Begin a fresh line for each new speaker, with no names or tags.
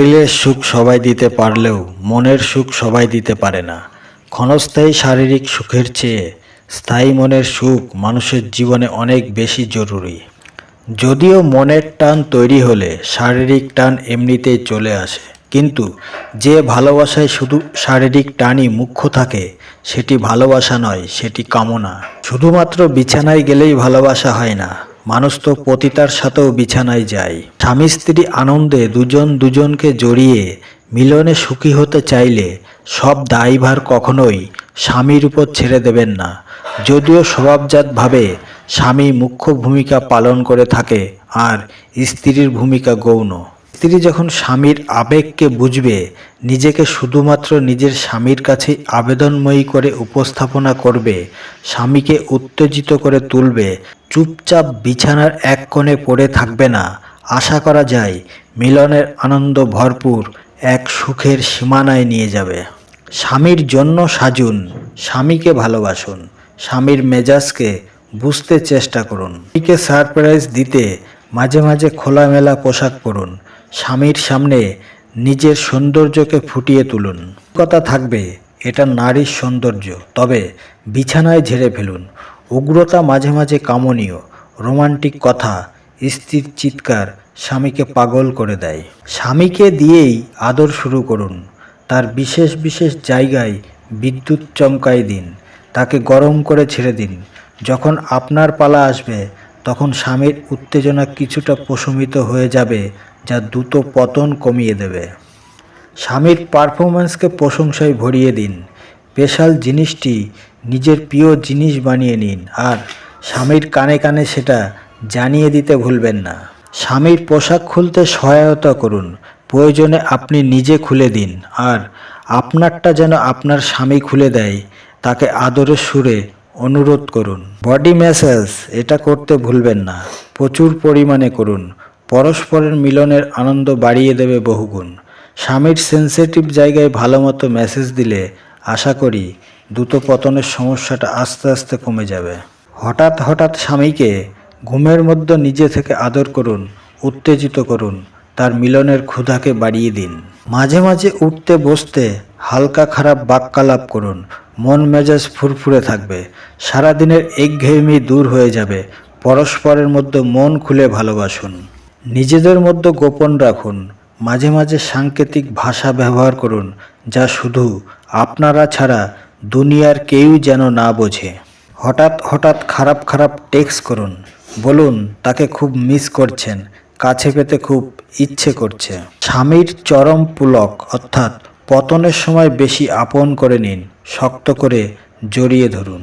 শরীরের সুখ সবাই দিতে পারলেও মনের সুখ সবাই দিতে পারে না। ক্ষণস্থায়ী শারীরিক সুখের চেয়ে স্থায়ী মনের সুখ মানুষের জীবনে অনেক বেশি জরুরি। যদিও মনের টান তৈরি হলে শারীরিক টান এমনিতেই চলে আসে, কিন্তু যে ভালোবাসায় শুধু শারীরিক টানই মুখ্য থাকে, সেটি ভালোবাসা নয়, সেটি কামনা। শুধুমাত্র বিছানায় গেলেই ভালোবাসা হয় না। মানুষ তো পতিতার সাথেও বিছানায় যায়। স্বামী স্ত্রী আনন্দে দুজন দুজনকে জড়িয়ে মিলনে সুখী হতে চাইলে সব দায়ভার কখনোই স্বামীর উপর ছেড়ে দেবেন না। যদিও স্বভাবজাতভাবে স্বামী মুখ্য ভূমিকা পালন করে থাকে আর স্ত্রীর ভূমিকা গৌণ। স্ত্রী যখন স্বামীর আবেগকে বুঝবে, নিজেকে শুধুমাত্র নিজের স্বামীর কাছে আবেদনময়ী করে উপস্থাপনা করবে, স্বামীকে উত্তেজিত করে তুলবে, চুপচাপ বিছানার এক কোণে পড়ে থাকবে না, আশা করা যায় মিলনের আনন্দ ভরপুর এক সুখের সীমানায় নিয়ে যাবে। স্বামীর জন্য সাজুন, স্বামীকে ভালোবাসুন, স্বামীর মেজাজকে বুঝতে চেষ্টা করুন, স্বামীকে সারপ্রাইজ দিতে মাঝে মাঝে খোলামেলা পোশাক পরুন স্বামীর সামনে নিজের সৌন্দর্যকে ফুটিয়ে তুলুন। কথা থাকবে, এটা নারীর সৌন্দর্য। তবে বিছানায় ঝেড়ে ফেলুন। উগ্রতা মাঝে মাঝে কামনীয়। রোমান্টিক কথা স্ত্রীর চিৎকার স্বামীকে পাগল করে দেয়। স্বামীকে দিয়েই আদর শুরু করুন। তার বিশেষ বিশেষ জায়গায় বিদ্যুৎ চমকাই দিন। তাকে গরম করে ছেড়ে দিন। যখন আপনার পালা আসবে তখন স্বামীর উত্তেজনা কিছুটা প্রশমিত হয়ে যাবে, যা দ্রুত পতন কমিয়ে দেবে। স্বামীর পারফরম্যান্সকে প্রশংসায় ভরিয়ে দিন। স্পেশাল জিনিসটি নিজের প্রিয় জিনিস বানিয়ে নিন, আর স্বামীর কানে কানে সেটা জানিয়ে দিতে ভুলবেন না। স্বামীর পোশাক খুলতে সহায়তা করুন। প্রয়োজনে আপনি নিজে খুলে দিন, আর আপনারটা যেন আপনার স্বামী খুলে দেয়, তাকে আদরের সুরে অনুরোধ করুন। বডি ম্যাসাজ এটা করতে ভুলবেন না। প্রচুর পরিমাণে করুন। পরস্পরের মিলনের আনন্দ বাড়িয়ে দেবে বহুগুণ। স্বামীর সেন্সিটিভ জায়গায় ভালো মতো মেসেজ দিলে আশা করি দ্রুত পতনের সমস্যাটা আস্তে আস্তে কমে যাবে। হঠাৎ হঠাৎ স্বামীকে ঘুমের মধ্যে নিজে থেকে আদর করুন, উত্তেজিত করুন, তার মিলনের ক্ষুধাকে বাড়িয়ে দিন। মাঝে মাঝে উঠতে বসতে হালকা খারাপ বাক্যালাপ করুন। মন মেজাজ ফুরফুরে থাকবে। সারাদিনের একঘেয়েমি দূর হয়ে যাবে। পরস্পরের মধ্যে মন খুলে ভালোবাসুন। নিজেদের মধ্যে গোপন রাখুন। মাঝে মাঝে সাংকেতিক ভাষা ব্যবহার করুন, যা শুধু আপনারা ছাড়া দুনিয়ার কেউই যেন না বোঝে। হঠাৎ হঠাৎ খারাপ খারাপ টেক্সট করুন। বলুন, তাকে খুব মিস করছেন। কাছে পেতে খুব ইচ্ছে করছে। স্বামীর চরম পুলক, অর্থাৎ পতনের সময় বেশি আপন করে নিন, শক্ত করে জড়িয়ে ধরুন।